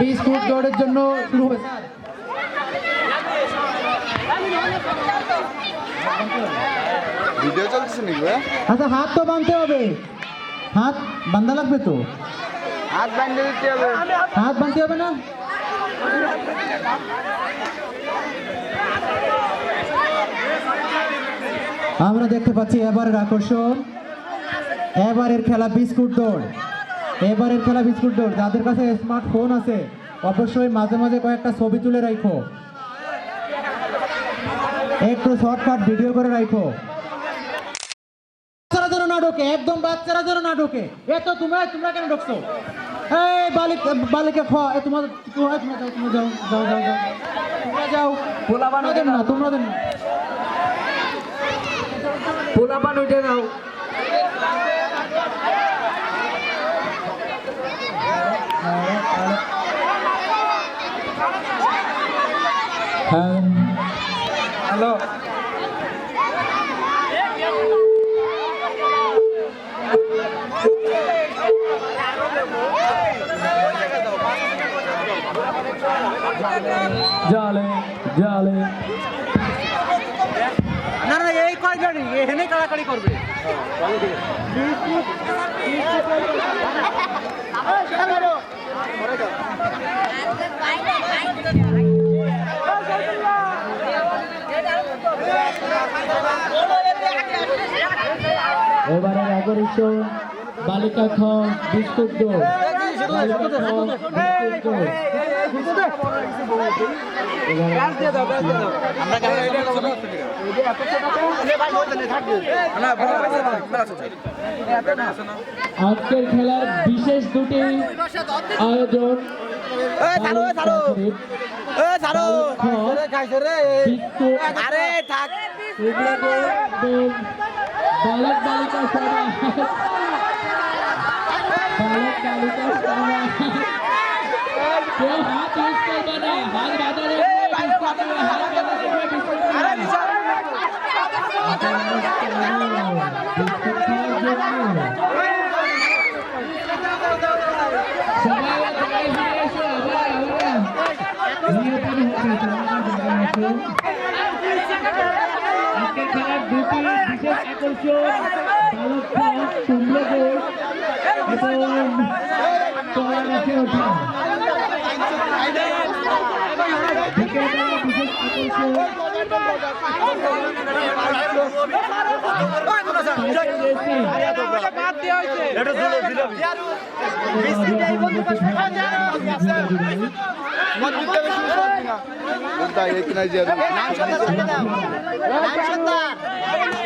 Biscuit দৌড়ের জন্য শুরু হয়েছে। ভিডিও চলছে নাকি আচ্ছা হাত তো বাঁধতে হবে। হাত বান্ধা লাগবে তো? হাত বাঁধতে দিতে হবে। হাত বাঁধতে হবে না? আমরা দেখতে পাচ্ছি এবারের আকর্ষণ। এবারের খেলা বিস্কুট দৌড়। এবারের খেলা বিস্কুট দৌড়। যাদের কাছে স্মার্টফোন আছে অবশ্যই মাঝে মাঝে কয়েকটা ছবি তুলে রাখো। একটু শর্টকাট ভিডিও করে রাখো। বাচ্চারা যেন না ঢোকে একদম বাচ্চারা যেন না ঢোকে। এ তো তোমরা তোমরা কেন ঢুকছো? এই বালিক বালিকা খ এ তোমার তোমরা তোমরা যাও তোমরা যাও যাও যাও যাও। তোমরা যাও। পোলা বানো না তোমরা দেন পোলা পান উঠে হ্যালো। জালে জালে। না না এই কয় গাড়ি এখানে কাড়াকাড়ি করবে। এবারে আকর্ষণ বিস্কুট দৌড়। বালিকা খ বিস্কুট দৌড়। আজকের খেলার বিশেষ দুটি আয়োজন আরে থাক। বালক বালিকা সমাজ বালক বালিকা সমাজ কেউ হাত ইউজ করবে না হাত বাজারে হাত সবাই সবাই ফিরে এসো আবার আবার নিয়ন্ত্রণ হচ্ছে তোমরা জায়গায় আসো আজকের খেলার দুটি বিশেষ আকর্ষণ বালক কুম্ভগোড় এবং গাছে ওঠা বিকেলবেলা বিশেষ আকর্ষণ তাই এই কিনা যে সামনে তো সর এখান তো সর সর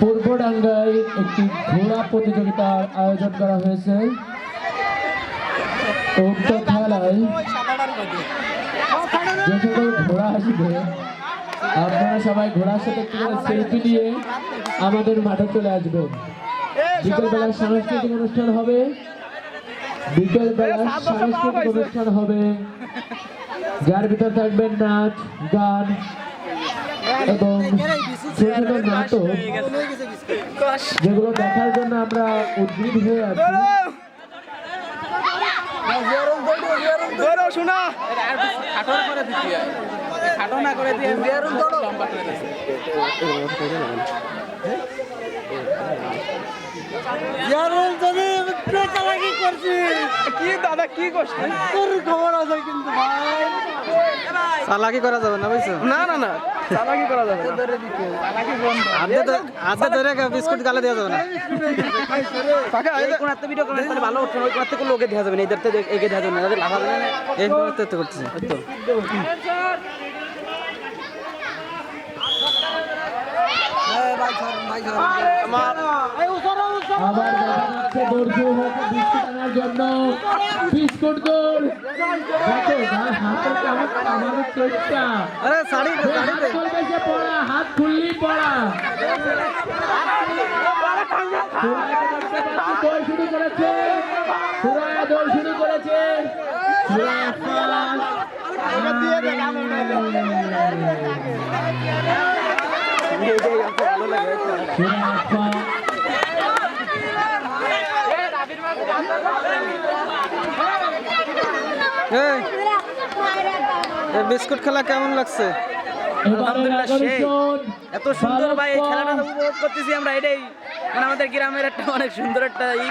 পূর্বডাঙ্গায় একটি ঘোড়া প্রতিযোগিতার আয়োজন করা হয়েছে। উক্ত খেলায় যে সকল ঘোড়া আসবে, আপনারা সবাই ঘোড়ার সাথে একটু সেলফি নিয়ে আমাদের মাঠে চলে আসবেন। বিকেলবেলা সাংস্কৃতিক অনুষ্ঠান হবে। বিকেলবেলা সাংস্কৃতিক অনুষ্ঠান হবে। যার ভিতর থাকবেন নাচ, গান এবং ছোট ছোট নাটক যেগুলো দেখার জন্য আমরা উদ্গ্রীব হয়ে আছি। শোনা খাটো না করে দিয়ে বেরুন ধরো কি দাদা কি করছিস চালাকি করা যাবে না বুঝছ? না না না। চালাকি করা যাবে না। আধে তো আধে ধরে বিস্কুট গালে দেওয়া যাবে না। কাকা এই কোন কোনাতে ভিডিও করেন তাহলে ভালো উঠছে ওই কোনো লোকে দেওয়া যাবে না এদের তো এগে দেওয়া যাবে না তাদের লাভ হবে না। এই কোনাতে তো করতেছে। তো আবার দেখা যাচ্ছে দৌড় শুরু হয়েছে বিস্কুট আনার জন্য। বিস্কুট দৌড় দেখো যার হাতে কেমন আমাদের চেষ্টা। আরে শাড়ি হাত খুলবে সে পড়া হাত খুললি পড়া। দৌড় শুরু করেছে। সুরায়া দৌড় শুরু করেছে। সুরায়া ফার্স্ট সুরায়া ফার্স্ট এই, বিস্কুট খেলা কেমন লাগছে? এত সুন্দর ভাই এই খেলাটা উপভোগ করতেছি আমরা এটাই। মানে আমাদের গ্রামের একটা অনেক সুন্দর একটা ই।